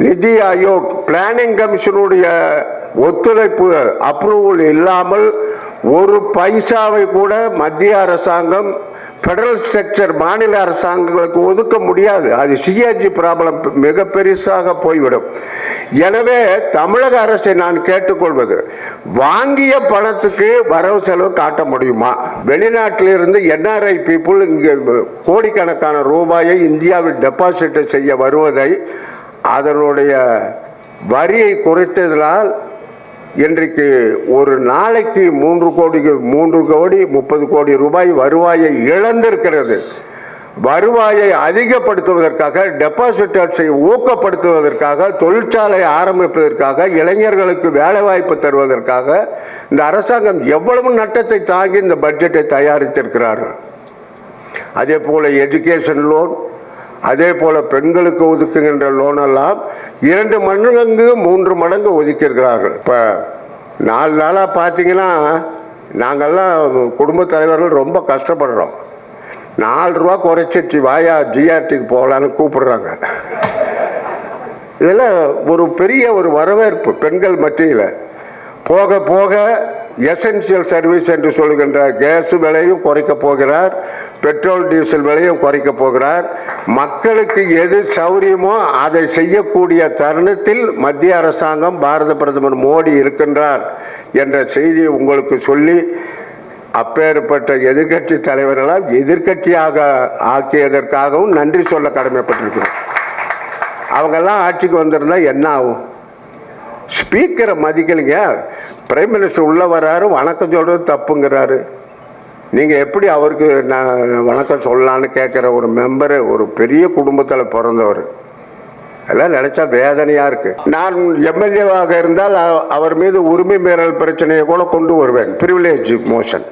நிதி ஆயோக் பிளானிங் கமிஷனுடைய ஒத்துழைப்பு அப்ரூவல் இல்லாமல் ஒரு பைசாவை கூட மத்திய அரசாங்கம் ஃபெடரல் ஸ்ட்ரக்சர் மாநில அரசாங்கங்களுக்கு ஒதுக்க முடியாது. அது சிஏஜி ப்ராப்ளம் மிக பெருசாக போய்விடும். எனவே தமிழக அரசை நான் கேட்டுக்கொள்வது வாங்கிய பணத்துக்கு வரவு செலவு காட்ட முடியுமா? வெளிநாட்டிலிருந்து என்ஆர்ஐ பீப்புள் இங்கே கோடிக்கணக்கான ரூபாயை இந்தியாவில் டெபாசிட் செய்ய வருவதை அதனுடைய வரியை குறைத்ததனால் இன்றைக்கு ஒரு நாளைக்கு மூன்று கோடி மூன்று கோடி முப்பது கோடி ரூபாய் வருவாயை இழந்திருக்கிறது. வருவாயை அதிகப்படுத்துவதற்காக டெபாசிட்டர்ஸை ஊக்கப்படுத்துவதற்காக தொழிற்சாலை ஆரம்பிப்பதற்காக இளைஞர்களுக்கு வேலைவாய்ப்பு தருவதற்காக இந்த அரசாங்கம் எவ்வளவு நட்டத்தை தாங்கி இந்த பட்ஜெட்டை தயாரித்திருக்கிறார்கள். அதே போல எஜுகேஷன் லோன் அதே போல பெண்களுக்கு ஒதுக்குகின்ற லோன் எல்லாம் இரண்டு மடங்கு மூன்று மடங்கு ஒதுக்கியிருக்கிறார்கள். இப்போ நாலு நாளாக பார்த்தீங்கன்னா நாங்கள்லாம் குடும்ப தலைவர்கள் ரொம்ப கஷ்டப்படுறோம். நாலு ரூபா குறைச்சிச்சு வாயா ஜிஆர்டிக்கு போகலான்னு கூப்பிடுறாங்க. இதெல்லாம் ஒரு பெரிய ஒரு வரவேற்பு பெண்கள் மத்தியில். போக போக எசென்சியல் சர்வீஸ் என்று சொல்கின்ற கேஸ் விலையும் குறைக்கப் போகிறார் பெட்ரோல் டீசல் விலையும் குறைக்க போகிறார். மக்களுக்கு எது சௌரியமோ அதை செய்யக்கூடிய தருணத்தில் மத்திய அரசாங்கம் பாரத பிரதமர் மோடி இருக்கின்றார் என்ற செய்தியை உங்களுக்கு சொல்லி அப்பேற்பட்ட எதிர்க்கட்சி தலைவர்களால் எதிர்க்கட்சியாக ஆக்கியதற்காகவும் நன்றி சொல்ல கடமைப்பட்டிருக்கிறோம். அவங்கெல்லாம் ஆட்சிக்கு வந்திருந்தா என்ன ஆகும்? ஸ்பீக்கரை மதிக்கலைங்க. பிரைம் மினிஸ்டர் உள்ளே வராரு வணக்கம் சொல்கிறது தப்புங்கிறாரு. நீங்கள் எப்படி அவருக்கு நான் வணக்கம் சொல்லலான்னு கேட்குற ஒரு மெம்பரு ஒரு பெரிய குடும்பத்தில் பிறந்தவர். அதெல்லாம் நினச்சா வேதனையாக இருக்குது நான் எம்எல்ஏவாக இருந்தால் அவர் மீது உரிமை மீறல் பிரச்சனையை கூட கொண்டு வருவேன். பிரிவிலேஜ் மோஷன்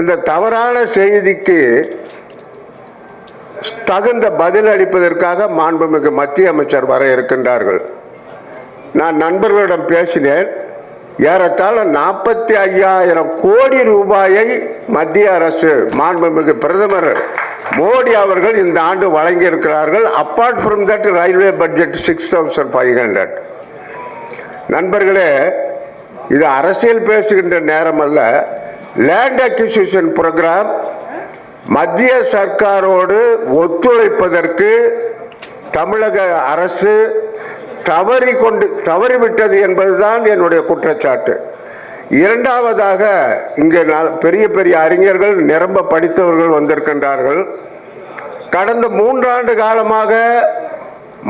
இந்த தவறான செய்திக்கு தகுந்த பதில் அளிப்பதற்காக மாண்புமிகு மத்திய அமைச்சர் வர இருக்கின்றார்கள். நான் நண்பர்களிடம் பேசினேன். ஏறத்தாழ நாற்பத்தி ஐயாயிரம் கோடி ரூபாயை மத்திய அரசு மாண்புமிகு பிரதமர் மோடி அவர்கள் இந்த ஆண்டு வழங்கியிருக்கிறார்கள். Apart from that railway budget six thousand five hundred நண்பர்களே இது அரசியல் பேசுகின்ற நேரம் அல்ல. லேண்ட் அக்விசிஷன் ப்ரோக்ராம் மத்திய சர்க்காரோடு ஒத்துழைப்பதற்கு தமிழக அரசு தவறி கொண்டு தவறிவிட்டது என்பதுதான் என்னுடைய குற்றச்சாட்டு. இரண்டாவதாக இங்கே பெரிய பெரிய அறிஞர்கள் நிரம்ப படித்தவர்கள் வந்திருக்கின்றார்கள். கடந்த மூன்றாண்டு காலமாக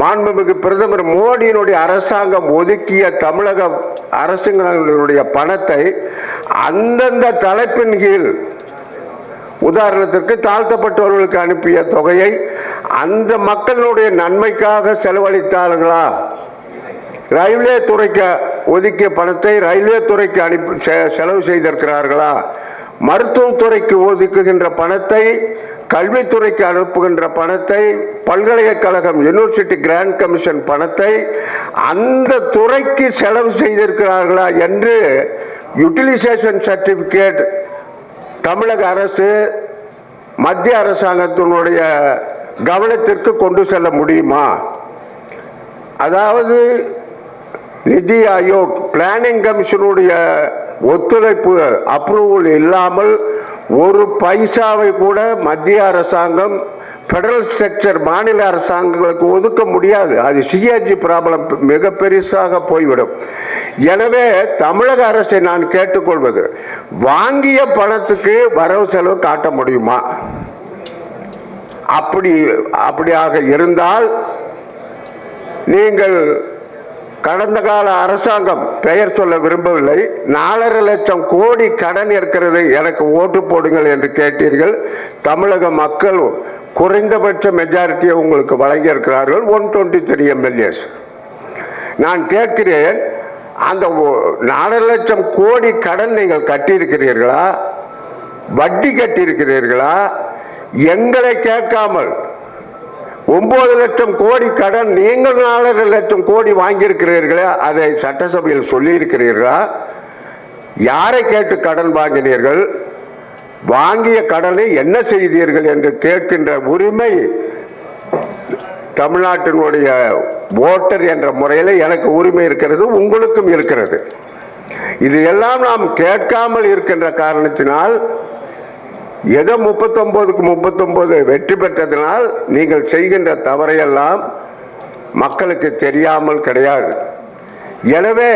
மாண்புமிகு பிரதமர் மோடியினுடைய அரசாங்கம் ஒதுக்கிய தமிழக அரசுங்களுடைய பணத்தை அந்தந்த தலைப்பின் கீழ் உதாரணத்திற்கு தாழ்த்தப்பட்டவர்களுக்கு அனுப்பிய தொகையை அந்த மக்களுடைய நன்மைக்காக செலவழித்தார்களா? ரயில்வே துறைக்கு ஒதுக்கிய பணத்தை ரயில்வே துறைக்கு அனுப்பி செ- செலவு செய்திருக்கிறார்களா? மருத்துவத்துறைக்கு ஒதுக்குகின்ற பணத்தை கல்வித்துறைக்கு அனுப்புகின்ற பணத்தை பல்கலைக்கழகம் யூனிவர்சிட்டி கிராண்ட் கமிஷன் பணத்தை அந்த துறைக்கு செலவு செய்திருக்கிறார்களா என்று யூட்டிலைசேஷன் சர்டிஃபிகேட் தமிழக அரசு மத்திய அரசாங்கத்தினுடைய கவனத்திற்கு கொண்டு செல்ல முடியுமா? அதாவது நிதி ஆயோக் பிளானிங் கமிஷனுடைய ஒத்துழைப்பு அப்ரூவல் இல்லாமல் ஒரு பைசாவை கூட மத்திய அரசாங்கம் ஃபெடரல் ஸ்ட்ரக்சர் மாநில அரசாங்கங்களுக்கு ஒதுக்க முடியாது. அது சிஏஜி ப்ராப்ளம் மிக பெருசாக போய்விடும். எனவே தமிழக அரசை நான் கேட்டுக்கொள்வது வாங்கிய பணத்துக்கு வரவு செலவு காட்ட முடியுமா? அப்படி அப்படியாக இருந்தால் நீங்கள் கடந்த கால அரசாங்கம் பெயர் சொல்ல விரும்பவில்லை. நாலரை லட்சம் கோடி கடன் இருக்கிறது எனக்கு ஓட்டு போடுங்கள் என்று கேட்டீர்கள். தமிழக மக்கள் குறைந்தபட்ச மெஜாரிட்டியை உங்களுக்கு வழங்கியிருக்கிறார்கள். ஒன் டுவெண்ட்டி த்ரீ எம்எல்ஏஸ் நான் கேட்கிறேன் அந்த நாலரை லட்சம் கோடி கடன் நீங்கள் கட்டியிருக்கிறீர்களா? வட்டி கட்டியிருக்கிறீர்களா? எங்களை கேட்காமல் ஒன்பது லட்சம் கோடி கடன் நீங்கள் நாலரை லட்சம் கோடி வாங்கியிருக்கிறீர்களே அதை சட்டசபையில் சொல்லியிருக்கிறீர்களா? யாரை கேட்டு கடன் வாங்கினீர்கள்? வாங்கிய கடனை என்ன செய்தீர்கள் என்று கேட்கின்ற உரிமை தமிழ்நாட்டினுடைய ஓட்டர் என்ற முறையில் எனக்கு உரிமை இருக்கிறது உங்களுக்கும் இருக்கிறது. இது எல்லாம் நாம் கேட்காமல் இருக்கின்ற காரணத்தினால் ஏதோ முப்பத்தொன்பதுக்கு முப்பத்தொன்பது வெற்றி பெற்றதினால் நீங்கள் செய்கின்ற தவறையெல்லாம் மக்களுக்கு தெரியாமல் கிடையாது. எனவே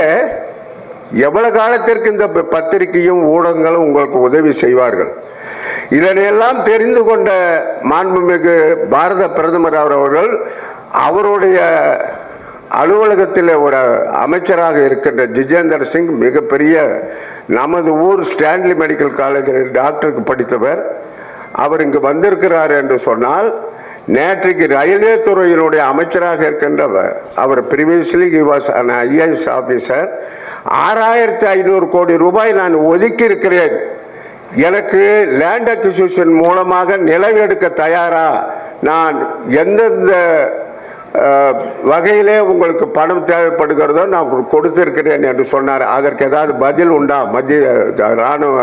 எவ்வளவு காலத்திற்கு இந்த பத்திரிகையும் ஊடகங்களும் உங்களுக்கு உதவி செய்வார்கள்? இதனையெல்லாம் தெரிந்து கொண்ட மாண்புமிகு பாரத பிரதமர் அவர்கள் அவருடைய அலுவலகத்தில் ஒரு அமைச்சராக இருக்கின்ற ஜிஜேந்தர் சிங் மிகப்பெரிய நமது ஊர் ஸ்டான்லி மெடிக்கல் காலேஜில் டாக்டருக்கு படித்தவர். அவர் இங்கு வந்திருக்கிறார் என்று சொன்னால் நேற்றைக்கு ரயில்வே துறையினுடைய அமைச்சராக இருக்கின்றவர் அவர் previously he was an IAS officer ஆறாயிரத்தி ஐநூறு கோடி ரூபாய் நான் ஒதுக்கி இருக்கிறேன் எனக்கு லேண்ட் அக்விசிஷன் மூலமாக நிலம் எடுக்க தயாரா? நான் எந்தெந்த வகையிலே உங்களுக்கு பணம் தேவைப்படுகிறதோ நான் கொடுத்திருக்கிறேன் என்று சொன்னார். அதற்கு ஏதாவது பதில் உண்டா? மத்திய இராணுவ ராணுவ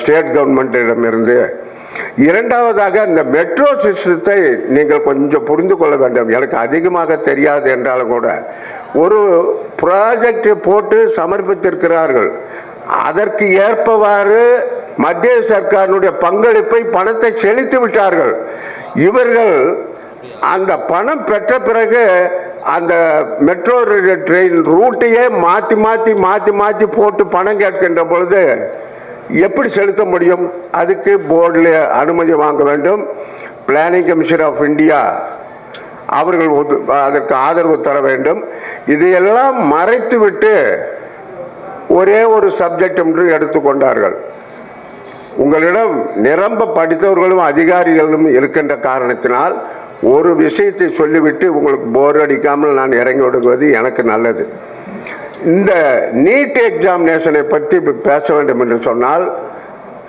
ஸ்டேட் கவர்மெண்ட்டிடமிருந்து இரண்டாவதாக இந்த மெட்ரோ சிஸ்டத்தை நீங்கள் கொஞ்சம் புரிந்து கொள்ள வேண்டும். எனக்கு அதிகமாக தெரியாது என்றாலும் கூட. ஒரு ப்ராஜெக்டை போட்டு சமர்ப்பித்திருக்கிறார்கள். அதற்கு ஏற்பவாறு மத்திய சர்க்காரினுடைய பங்களிப்பை பணத்தை செலுத்தி விட்டார்கள். இவர்கள் அந்த பணம் பெற்ற பிறகு அந்த மெட்ரோ ட்ரெயின் ரூட்டையே மாற்றி மாற்றி மாற்றி மாற்றி போட்டு பணம் கேட்கின்ற பொழுது எப்படி செலுத்த முடியும்? அதுக்கு போர்டில் அனுமதி வாங்க வேண்டும். பிளானிங் கமிஷன் ஆஃப் இந்தியா அவர்கள் அதற்கு ஆதரவு தர வேண்டும். இதையெல்லாம் மறைத்துவிட்டு ஒரே ஒரு சப்ஜெக்ட் என்று எடுத்துக்கொண்டார்கள் உங்களிடம் நிரம்ப படித்தவர்களும் அதிகாரிகளும் இருக்கின்ற காரணத்தினால் ஒரு விஷயத்தை சொல்லிவிட்டு உங்களுக்கு போர் அடிக்காமல் நான் இறங்கி விடுவது எனக்கு நல்லது. இந்த நீட் எக்ஸாமினேஷனை பற்றி பேச வேண்டும் என்று சொன்னால்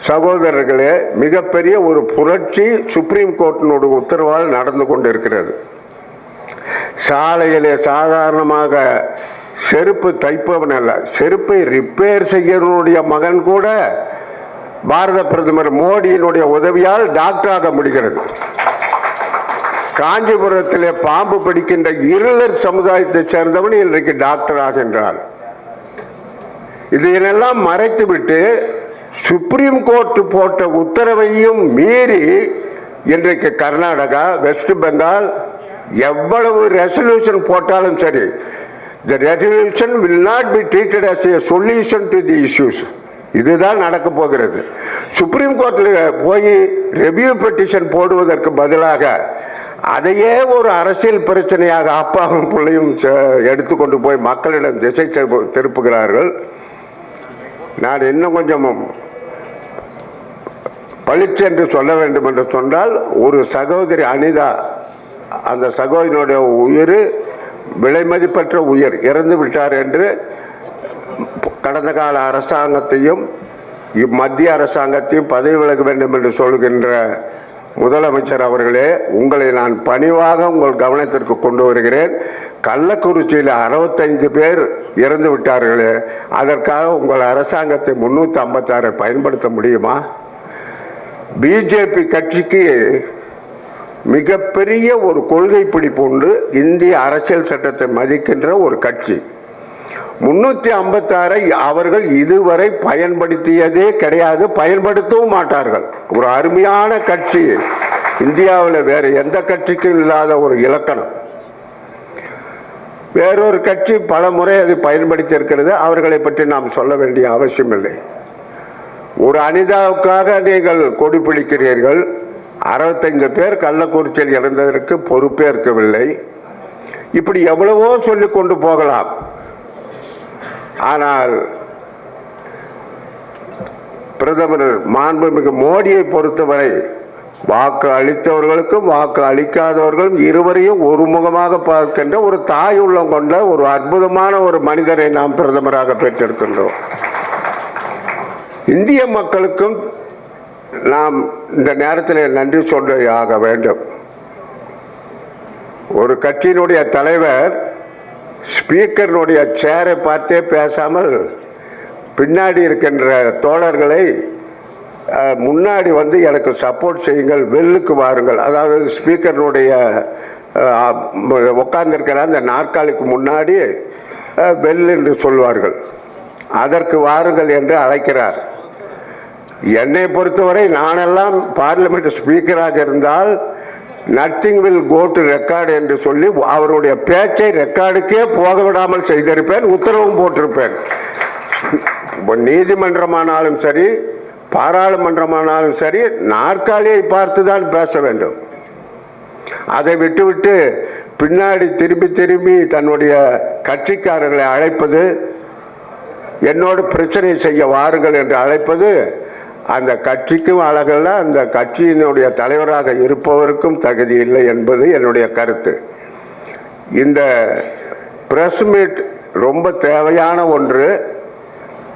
சகோதரர்களே மிகப்பெரிய ஒரு புரட்சி சுப்ரீம் கோர்ட்டினுடைய உத்தரவால் நடந்து கொண்டிருக்கிறது. சாலையிலே சாதாரணமாக செருப்பு தைப்பவன் அல்ல செருப்பை ரிப்பேர் செய்யறனுடைய மகன் கூட பாரத பிரதமர் மோடியினுடைய உதவியால் டாக்டராக முடிகிறது. காஞ்சிபுரத்திலே பாம்பு பிடிக்கின்ற இருளர் சமுதாயத்தைச் சேர்ந்தவன் இன்றைக்கு டாக்டர் ஆகின்றான் இதையெல்லாம் மறைத்துவிட்டு சுப்ரீம் கோர்ட் போட்ட உத்தரவையும் மீறி இன்றைக்கு கர்நாடகா வெஸ்ட் பெங்கால் எவ்வளவு ரெசல்யூஷன் போட்டாலும் சரி the resolution will not be treated as a solution to the issues. இதுதான் நடக்க போகிறது. சுப்ரீம் கோர்ட்டில் போய் ரெவியூ பெட்டிஷன் போடுவதற்கு பதிலாக அதையே ஒரு அரசியல் பிரச்சனையாக அப்பாவும் பிள்ளையும் ச- எடுத்துக்கொண்டு போய் மக்களிடம் திசை திருப்பு- திருப்புகிறார்கள். நான் இன்னும் கொஞ்சம் பளிச்சென்று சொல்ல வேண்டும் என்று சொன்னால் ஒரு சகோதரி அனிதா அந்த சகோதரியினுடைய உயிர் விலை மதிப்பற்ற உயிர் இறந்து விட்டார் என்று கடந்த கால அரசாங்கத்தையும் மத்திய அரசாங்கத்தையும் பதவி விலக வேண்டும் என்று சொல்கின்ற முதலமைச்சர் அவர்களே உங்களை நான் பணிவாக உங்கள் கவனத்திற்கு கொண்டு வருகிறேன். கள்ளக்குறிச்சியில் அறுபத்தைந்து பேர் இறந்து விட்டார்களே அதற்காக உங்கள் அரசாங்கத்தை முன்னூற்றி ஐம்பத்தாறை பயன்படுத்த முடியுமா? பிஜேபி கட்சிக்கு மிகப்பெரிய ஒரு கொள்கை பிடிப்பு உண்டு. இந்திய அரசியல் சட்டத்தை மதிக்கின்ற ஒரு கட்சி. முன்னூத்தி ஐம்பத்தாறை அவர்கள் இதுவரை பயன்படுத்தியதே கிடையாது பயன்படுத்தவும் மாட்டார்கள். ஒரு அருமையான கட்சி. இந்தியாவில் வேற எந்த கட்சிக்கும் இல்லாத ஒரு இலக்கணம். வேறொரு கட்சி பல முறை அதை பயன்படுத்தி இருக்கிறது அவர்களை பற்றி நாம் சொல்ல வேண்டிய அவசியமில்லை. ஒரு அனிதாவுக்காக நீங்கள் கொடி பிடிக்கிறீர்கள். அறுபத்தைந்து பேர் கள்ளக்குறிச்சியில் இறந்ததற்கு பொறுப்பேற்கவில்லை. இப்படி எவ்வளவோ சொல்லிக் கொண்டு போகலாம். ஆனால் பிரதமர் மாண்புமிகு மோடியை பொறுத்தவரை வாக்கு அளித்தவர்களுக்கும் வாக்கு அளிக்காதவர்களும் இருவரையும் ஒருமுகமாக பார்க்கின்ற ஒரு தாய் உள்ளம் கொண்ட ஒரு அற்புதமான ஒரு மனிதரை நாம் பிரதமராக பெற்றிருக்கின்றோம். இந்திய மக்களுக்கும் நாம் இந்த நேரத்தில் நன்றி சொல்ல ஆக வேண்டும். ஒரு கட்சியினுடைய தலைவர் ஸ்பீக்கரினுடைய சேரை பார்த்தே பேசாமல் பின்னாடி இருக்கின்ற தோழர்களை முன்னாடி வந்து எனக்கு சப்போர்ட் செய்யுங்கள் வெல்லுக்கு வாருங்கள். அதாவது ஸ்பீக்கரினுடைய உட்கார்ந்துருக்கிற அந்த நாற்காலிக்கு முன்னாடி வெல் என்று சொல்வார்கள். அதற்கு வாருங்கள் என்று அழைக்கிறார். என்னை பொறுத்தவரை நானெல்லாம் பார்லிமெண்ட் ஸ்பீக்கராக இருந்தால் nothing will go to record என்று சொல்லி அவருடைய பேச்சை ரெக்கார்டுக்கே போக விடாமல் செய்திருப்பேன் உத்தரவும் போட்டிருப்பேன். நீதிமன்றமானாலும் சரி பாராளுமன்றமானாலும் சரி நாற்காலியை பார்த்து தான் பேச வேண்டும். அதை விட்டுவிட்டு பின்னாடி திரும்பி திரும்பி தன்னுடைய கட்சிக்காரர்களை அழைப்பது என்னோடு பிரச்சனை செய்ய வாருங்கள் என்று அழைப்பது அந்த கட்சிக்கும் அழகல்ல அந்த கட்சியினுடைய தலைவராக இருப்பவருக்கும் தகுதி இல்லை என்பது என்னுடைய கருத்து. இந்த பிரஸ் மீட் ரொம்ப தேவையான ஒன்று.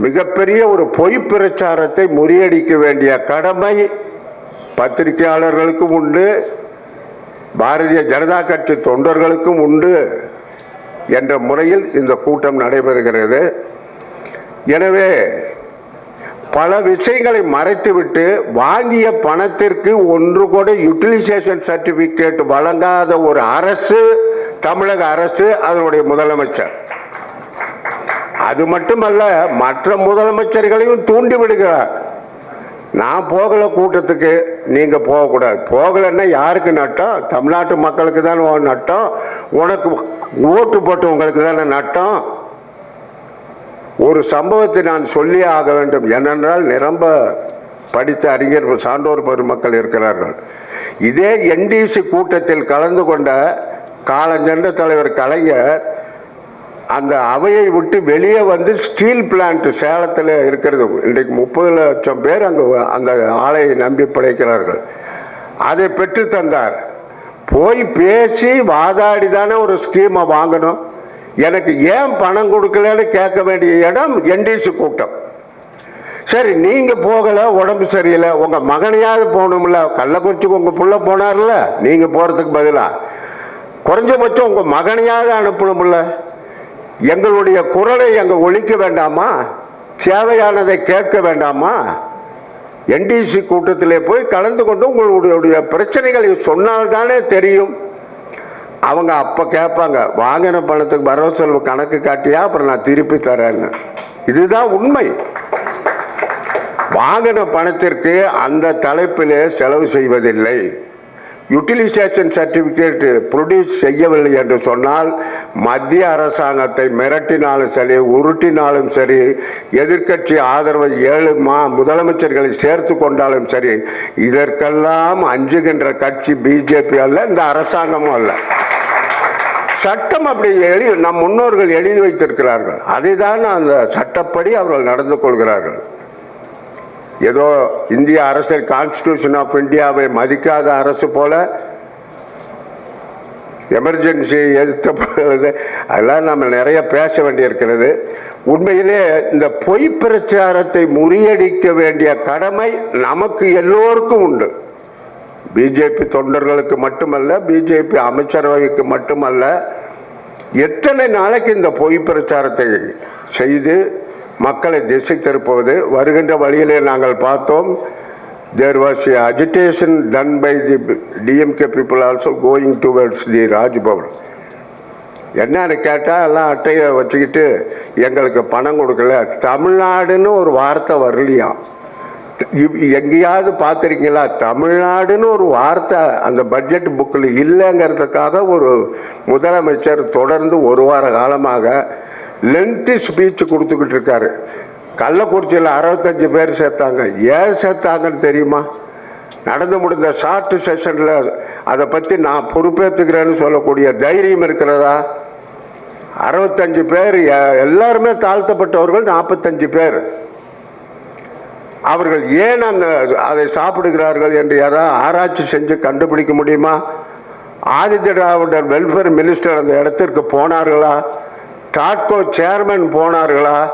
மிகப்பெரிய ஒரு பொய் பிரச்சாரத்தை முறியடிக்க வேண்டிய கடமை பத்திரிகையாளர்களுக்கும் உண்டு பாரதிய ஜனதா கட்சி தொண்டர்களுக்கும் உண்டு என்ற முறையில் இந்த கூட்டம் நடைபெறுகிறது. எனவே பல விஷயங்களை மறைத்துவிட்டு வாங்கிய பணத்திற்கு ஒன்று கூட யூட்டிலைசேஷன் சர்டிபிகேட் வழங்காத ஒரு அரசு தமிழக அரசு அதனுடைய முதலமைச்சர். அது மட்டுமல்ல மற்ற முதலமைச்சர்களையும் தூண்டி விடுகிறார். நான் போகல கூட்டத்துக்கு நீங்க போகக்கூடாது. போகலைன்னா யாருக்கு நட்டம்? தமிழ்நாட்டு மக்களுக்கு தான் நட்டம்? உனக்கு ஓட்டு போட்டவங்களுக்கு தானே நட்டம்? ஒரு சம்பவத்தை நான் சொல்லி ஆக வேண்டும். ஏனென்றால் நிரம்ப படித்த அறிஞர் சான்றோர் பெருமக்கள் இருக்கிறார்கள். இதே என்டிசி கூட்டத்தில் கலந்து கொண்ட காலஞ்சென்ற தலைவர் கலைஞர் அந்த அவையை விட்டு வெளியே வந்து ஸ்டீல் பிளான்ட் சேலத்தில் இருக்கிறது. இன்றைக்கு முப்பது லட்சம் பேர் அங்கே அந்த ஆலையை நம்பி பிழைக்கிறார்கள். அதை பெற்று தந்தார். போய் பேசி வாதாடி தானே ஒரு ஸ்கீமை வாங்கணும். எனக்கு ஏன் பணம் கொடுக்கலன்னு கேட்க வேண்டிய இடம் என்டிசி கூட்டம். சரி நீங்க போகல உடம்பு சரியில்லை உங்க மகனையாவது போகணும்ல கள்ளக்குறிச்சிக்கு உங்க புள்ள போனார்ல நீங்க போறதுக்கு பதிலா? குறைஞ்சபட்சம் உங்க மகனையாவது அனுப்பணும்ல. எங்களுடைய குரலை அங்க ஒழிக்க வேண்டாமா? சேவையானதை கேட்க வேண்டாமா? என்டிசி கூட்டத்திலே போய் கலந்து கொண்டு உங்களுடைய பிரச்சனைகளை சொன்னால்தானே தெரியும். அவங்க அப்போ கேட்பாங்க வாங்கின பணத்துக்கு வரவு செலவு கணக்கு காட்டியா அப்புறம் நான் திருப்பி தரேன்னு. இதுதான் உண்மை. வாங்கின பணத்திற்கு அந்த தலைப்பிலே செலவு செய்வதில்லை. யூட்டிலைசேஷன் சர்டிபிகேட் ப்ரொடியூஸ் செய்யவில்லை என்று சொன்னால் மத்திய அரசாங்கத்தை மிரட்டினாலும் சரி உருட்டினாலும் சரி எதிர்க்கட்சி ஆதரவை ஏழு மா முதலமைச்சர்களை சேர்த்து கொண்டாலும் சரி இதற்கெல்லாம் அஞ்சுகின்ற கட்சி பிஜேபி அல்ல இந்த அரசாங்கமும் அல்ல. சட்டம் அப்படி எழுதி நம் முன்னோர்கள் எழுதி வைத்திருக்கிறார்கள். அதை தான் அந்த சட்டப்படி அவர்கள் நடந்து கொள்கிறார்கள். ஏதோ இந்திய அரசியல் கான்ஸ்டியூஷன் ஆஃப் இந்தியாவை மதிக்காத அரசு போல எமர்ஜென்சி எதிர்த்து அதெல்லாம் நம்ம நிறைய பேச வேண்டியிருக்கிறது. உண்மையிலே இந்த பொய் பிரச்சாரத்தை முறியடிக்க வேண்டிய கடமை நமக்கு எல்லோருக்கும் உண்டு. பிஜேபி தொண்டர்களுக்கு மட்டுமல்ல பிஜேபி அமைச்சரவைக்கு மட்டுமல்ல எத்தனை நாளைக்கு இந்த பொய் பிரச்சாரத்தை செய்து மக்களை திசை திருப்புவது வருகின்ற வழியிலே நாங்கள் பார்த்தோம். There was agitation done by the DMK people also going towards the Raj Bhavan என்னன்னு கேட்டால் எல்லாம் அட்டையை வச்சுக்கிட்டு எங்களுக்கு பணம் கொடுக்கல. தமிழ்நாடுன்னு ஒரு வார்த்தை வரலையாம் எங்கேயாவது பார்த்துருக்கீங்களா? தமிழ்நாடுன்னு ஒரு வார்த்தை அந்த பட்ஜெட் புக்கில் இல்லைங்கிறதுக்காக ஒரு முதலமைச்சர் தொடர்ந்து ஒரு வார காலமாக லென்த்து ஸ்பீச் கொடுத்துக்கிட்டு இருக்காரு. கள்ளக்குறிச்சியில் அறுபத்தஞ்சு பேர் சேர்த்தாங்க. ஏன் சேர்த்தாங்கன்னு தெரியுமா? நடந்து முடிந்த ஷார்ட் செஷனில் அதை பற்றி நான் பொறுப்பேற்றுக்கிறேன்னு சொல்லக்கூடிய தைரியம் இருக்கிறதா? அறுபத்தஞ்சு பேர் எல்லாருமே தாழ்த்தப்பட்டவர்கள் நாற்பத்தஞ்சு பேர். அவர்கள் ஏன் அந்த அதை சாப்பிடுகிறார்கள் என்று யாராவது ஆராய்ச்சி செஞ்சு கண்டுபிடிக்க முடியுமா? ஆதித்ய திராவிடர் வெல்ஃபேர் மினிஸ்டர் அந்த இடத்திற்கு போனார்களா? ஸ்டாட்கோ சேர்மன் போனார்களா?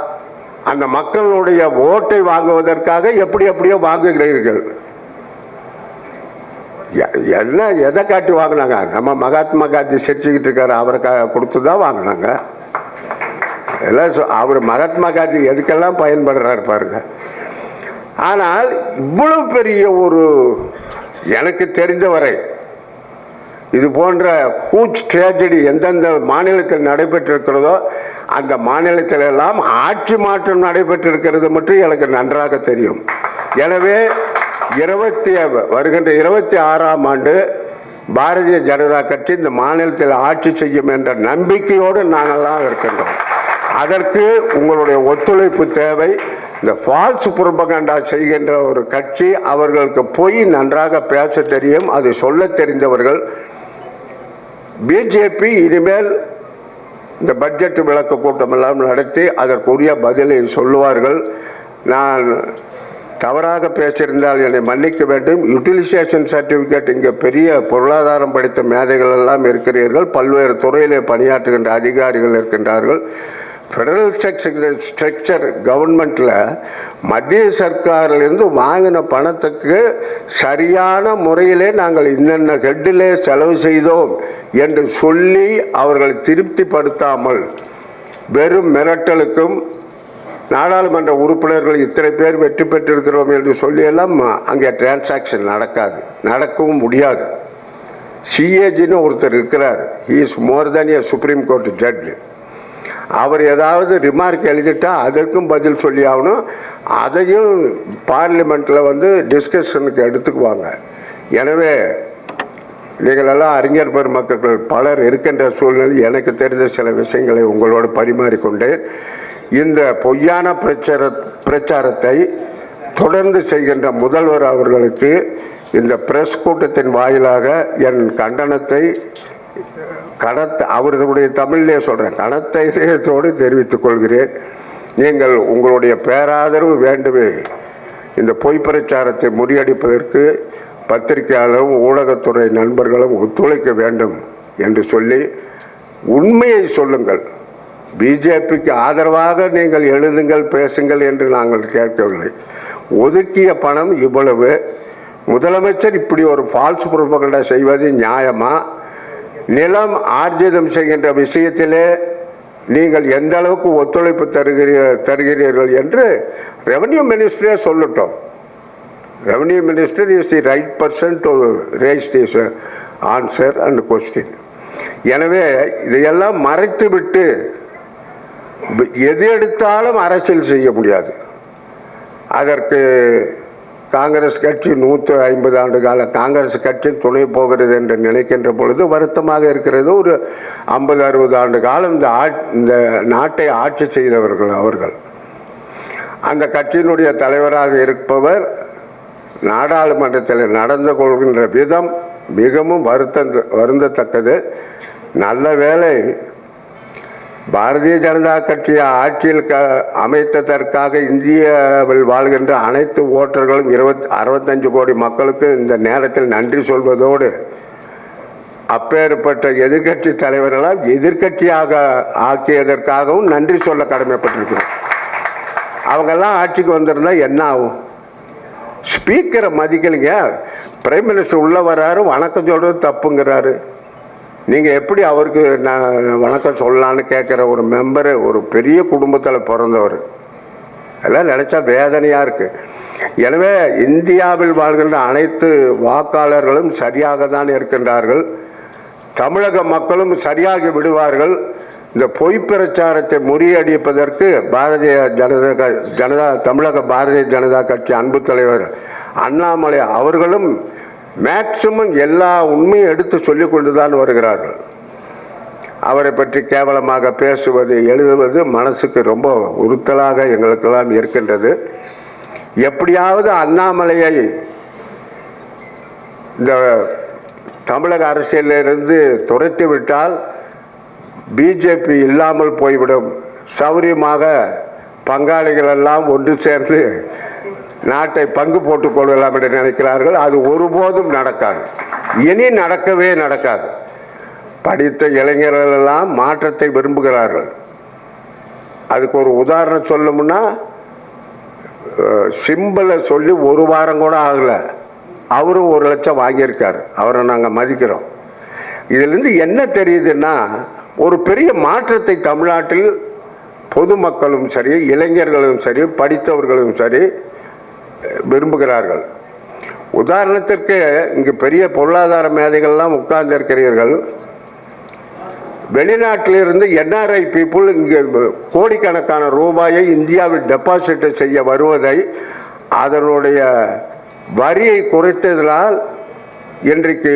அந்த மக்களுடைய ஓட்டை வாங்குவதற்காக எப்படி எப்படியோ வாங்குகிறீர்கள். எ- என்ன எதை காட்டி வாங்கினாங்க? நம்ம மகாத்மா காந்தி சிரிச்சுக்கிட்டு இருக்காரு அவருக்காக கொடுத்துதான் கொடுத்து தான் வாங்கினாங்க. எல்லாம் அவர் மகாத்மா காந்தி எதுக்கெல்லாம் பயன்படுறாரு பாருங்க. ஆனால் இவ்வளவு பெரிய ஒரு எனக்கு தெரிந்தவரை இது போன்ற ஹூச் ட்ராஜடி எந்தெந்த மாநிலத்தில் நடைபெற்றிருக்கிறதோ அந்த மாநிலத்தில் எல்லாம் ஆட்சி மாற்றம் நடைபெற்றிருக்கிறது மட்டும் எனக்கு நன்றாக தெரியும். எனவே இருபத்தி வருகின்ற இருபத்தி ஆறாம் ஆண்டு பாரதிய ஜனதா கட்சி இந்த மாநிலத்தில் ஆட்சி செய்யும் என்ற நம்பிக்கையோடு நாங்கள்லாம் இருக்கின்றோம். அதற்கு உங்களுடைய ஒத்துழைப்பு தேவை. இந்த ஃபால்ஸ் புறப்பகண்டா செய்கின்ற ஒரு கட்சி அவர்களுக்கு போய் நன்றாக பேச தெரியும். அது சொல்ல தெரிந்தவர்கள் பிஜேபி இனிமேல் இந்த பட்ஜெட் விளக்க கூட்டம் எல்லாம் நடத்தி அதற்குரிய பதிலை சொல்லுவார்கள். நான் தவறாக பேசியிருந்தால் என்னை மன்னிக்க வேண்டும். யூட்டிலைசேஷன் சர்டிஃபிகேட் இங்கே பெரிய பொருளாதாரம் படித்த மேதைகள் எல்லாம் இருக்கிறீர்கள். பல்வேறு துறையிலே பணியாற்றுகின்ற அதிகாரிகள் இருக்கின்றார்கள். ஃபெடரல் ஸ்ட்ரக்சர் கவர்மெண்ட்டில் மத்திய சர்க்காரிலேருந்து வாங்கின பணத்துக்கு சரியான முறையிலே நாங்கள் இன்னென்ன ஹெட்டிலே செலவு செய்தோம் என்று சொல்லி அவர்களை திருப்திப்படுத்தாமல் வெறும் மிரட்டலுக்கும் நாடாளுமன்ற உறுப்பினர்கள் இத்தனை பேர் வெற்றி பெற்றிருக்கிறோம் என்று சொல்லியெல்லாம் அங்கே டிரான்சாக்ஷன் நடக்காது நடக்கவும் முடியாது. சிஏஜின்னு ஒருத்தர் இருக்கிறார். He is more than a supreme court judge அவர் ஏதாவது ரிமார்க் எழுதிட்டா அதற்கும் பதில் சொல்லி ஆகணும் அதையும் பார்லிமெண்ட்டில் வந்து டிஸ்கஷனுக்கு எடுத்துக்குவாங்க. எனவே நீங்கள் எல்லாம் அறிஞர் பெருமக்கள் பலர் இருக்கின்ற சூழ்நிலை எனக்கு தெரிந்த சில விஷயங்களை உங்களோடு பரிமாறிக்கொண்டேன் இந்த பொய்யான பிரச்சார பிரச்சாரத்தை தொடர்ந்து செய்கின்ற முதல்வர் அவர்களுக்கு இந்த பிரஸ் கூட்டத்தின் வாயிலாக என் கண்டனத்தை கணத்தை அவர்களுடைய தமிழிலே சொல்கிறேன் கணத்த இதயத்தோடு தெரிவித்துக் கொள்கிறேன். நீங்கள் உங்களுடைய பேராதரவு வேண்டுமே. இந்த பொய் பிரச்சாரத்தை முறியடிப்பதற்கு பத்திரிகையாளரும் ஊடகத்துறை நண்பர்களும் ஒத்துழைக்க வேண்டும் என்று சொல்லி உண்மையை சொல்லுங்கள். பிஜேபிக்கு ஆதரவாக நீங்கள் எழுதுங்கள் பேசுங்கள் என்று நாங்கள் கேட்கவில்லை. ஒதுக்கிய பணம் இவ்வளவு. முதலமைச்சர் இப்படி ஒரு ஃபால்ஸ் புறப்பகண்டா செய்வது நியாயமாக நிலம் ஆர்ஜிதம் செய்கின்ற விஷயத்திலே நீங்கள் எந்த அளவுக்கு ஒத்துழைப்பு தருகிறீ தருகிறீர்கள் என்று ரெவன்யூ மினிஸ்டரே சொல்லட்டும். Revenue minister is the right person to raise this answer and question எனவே இதையெல்லாம் மறைத்து விட்டு எது எடுத்தாலும் அரசியல் செய்ய முடியாது. அதற்கு காங்கிரஸ் கட்சி நூற்று ஐம்பது ஆண்டு கால காங்கிரஸ் கட்சி துணை போகிறது என்று நினைக்கின்ற பொழுது வருத்தமாக இருக்கிறது. ஒரு ஐம்பது அறுபது ஆண்டு காலம் இந்த இந்த நாட்டை ஆட்சி செய்தவர்கள் அவர்கள். அந்த கட்சியினுடைய தலைவராக இருப்பவர் நாடாளுமன்றத்தில் நடந்து கொள்கின்ற விதம் மிகவும் வருத்த வருந்தத்தக்கது. நல்ல வேலை பாரதிய ஜனதா கட்சியை ஆட்சியில் க அமைத்ததற்காக இந்தியாவில் வாழ்கின்ற அனைத்து ஓட்டர்களும் இருபத்தி அறுபத்தஞ்சு கோடி மக்களுக்கு இந்த நேரத்தில் நன்றி சொல்வதோடு அப்பேற்பட்ட எதிர்கட்சி தலைவர்களால் எதிர்கட்சியாக ஆக்கியதற்காகவும் நன்றி சொல்ல கடமைப்பட்டிருக்கிறோம். அவங்கெல்லாம் ஆட்சிக்கு வந்திருந்தா என்ன ஆகும்? ஸ்பீக்கரை மதிக்கலைங்க. பிரைம் மினிஸ்டர் உள்ளே வராரு வணக்கம் சொல்கிறது தப்புங்கிறாரு. நீங்கள் எப்படி அவருக்கு நான் வணக்கம் சொல்லலான்னு கேட்குற ஒரு மெம்பரு ஒரு பெரிய குடும்பத்தில் பிறந்தவர். அதெல்லாம் நினச்சா வேதனையாக இருக்குது எனவே இந்தியாவில் வாழ்கின்ற அனைத்து வாக்காளர்களும் சரியாக தான் இருக்கின்றார்கள். தமிழக மக்களும் சரியாகி விடுவார்கள். இந்த பொய் பிரச்சாரத்தை முறியடிப்பதற்கு பாரதிய ஜனதா க- ஜனதா தமிழக பாரதிய ஜனதா கட்சி அன்பு தலைவர் அண்ணாமலை அவர்களும் மேக்சிமம் எல்லா உண்மையும் எடுத்து சொல்லி கொண்டுதான் வருகிறார்கள். அவரை பற்றி கேவலமாக பேசுவது எழுதுவது மனசுக்கு ரொம்ப உறுத்தலாக எங்களுக்கெல்லாம் இருக்கின்றது. எப்படியாவது அண்ணாமலையை இந்த தமிழக அரசியலிருந்து துரைத்து விட்டால் பிஜேபி இல்லாமல் போய்விடும். சௌரியமாக பங்காளிகள் எல்லாம் ஒன்று சேர்ந்து நாட்டை பங்கு போட்டுக் கொள்ளலாம் என்று நினைக்கிறார்கள். அது ஒருபோதும் நடக்காது. இனி நடக்கவே நடக்காது. படித்த இளைஞர்கள் எல்லாம் மாற்றத்தை விரும்புகிறார்கள். அதுக்கு ஒரு உதாரணம் சொல்லணும்னா சிம்பிளை சொல்லி ஒரு வாரம் கூட ஆகலை. அவரும் ஒரு லட்சம் வாங்கியிருக்கார். அவரை நாங்கள் மதிக்கிறோம். இதிலிருந்து என்ன தெரியுதுன்னா ஒரு பெரிய மாற்றத்தை தமிழ்நாட்டில் பொதுமக்களும் சரி இளைஞர்களும் சரி படித்தவர்களும் சரி விரும்புகிறார்கள். உதாரணத்திற்கு இங்கு பெரிய பொருளாதார மேதைகள்லாம் உட்கார்ந்திருக்கிறீர்கள். வெளிநாட்டிலிருந்து என்ஆர்ஐ பீப்புள் இங்கே கோடிக்கணக்கான ரூபாயை இந்தியாவில் டெபாசிட் செய்ய வருவதை அதனுடைய வரியை குறைத்ததனால் இன்றைக்கு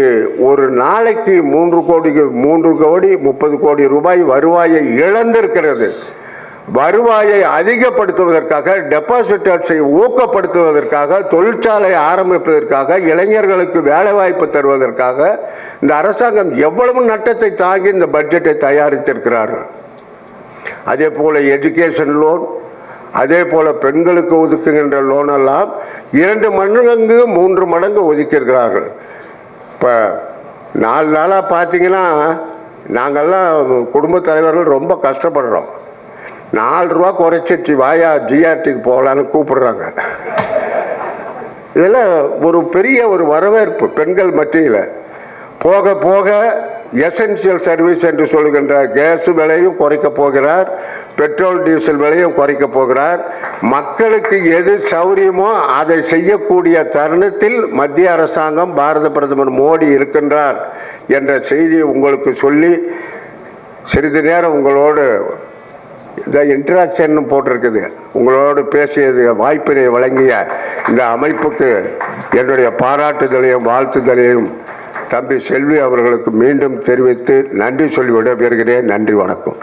ஒரு நாளைக்கு மூன்று கோடி மூன்று கோடி முப்பது கோடி ரூபாய் வருவாயை இழந்திருக்கிறது. வருவாயை அதிகப்படுத்துவதற்காக டெபாசிட்டர்ஸை ஊக்கப்படுத்துவதற்காக தொழிற்சாலை ஆரம்பிப்பதற்காக இளைஞர்களுக்கு வேலைவாய்ப்பு தருவதற்காக இந்த அரசாங்கம் எவ்வளவு நட்டத்தை தாங்கி இந்த பட்ஜெட்டை தயாரித்திருக்கிறார்கள். அதே போல எஜுகேஷன் லோன் அதே போல பெண்களுக்கு ஒதுக்குகின்ற லோன் எல்லாம் இரண்டு மடங்கு மூன்று மடங்கு ஒதுக்கியிருக்கிறார்கள். இப்போ நாலு நாளாக பார்த்தீங்கன்னா நாங்கள்லாம் குடும்பத் தலைவர்கள் ரொம்ப கஷ்டப்படுறோம். நாலு ரூபா குறைச்சிட்டு வாயா ஜிஆர்டிக்கு போகலான்னு கூப்பிடுறாங்க. இதில் ஒரு பெரிய ஒரு வரவேற்பு பெண்கள் மத்தியில். போக போக எசென்சியல் சர்வீஸ் என்று சொல்கின்ற கேஸ் விலையும் குறைக்க போகிறார் பெட்ரோல் டீசல் விலையும் குறைக்க போகிறார். மக்களுக்கு எது சௌரியமோ அதை செய்யக்கூடிய தருணத்தில் மத்திய அரசாங்கம் பாரத பிரதமர் மோடி இருக்கின்றார் என்ற செய்தியை உங்களுக்கு சொல்லி சிறிது நேரம் உங்களோடு இந்த இன்ட்ராக்ஷன் போட்டிருக்குது. உங்களோடு பேசியது வாய்ப்பினை வழங்கிய இந்த அமைப்புக்கு என்னுடைய பாராட்டுதலையும் வாழ்த்துதலையும் தம்பி செல்வி அவர்களுக்கு மீண்டும் தெரிவித்து நன்றி சொல்லி விடைபெறுகிறேன் நன்றி வணக்கம்.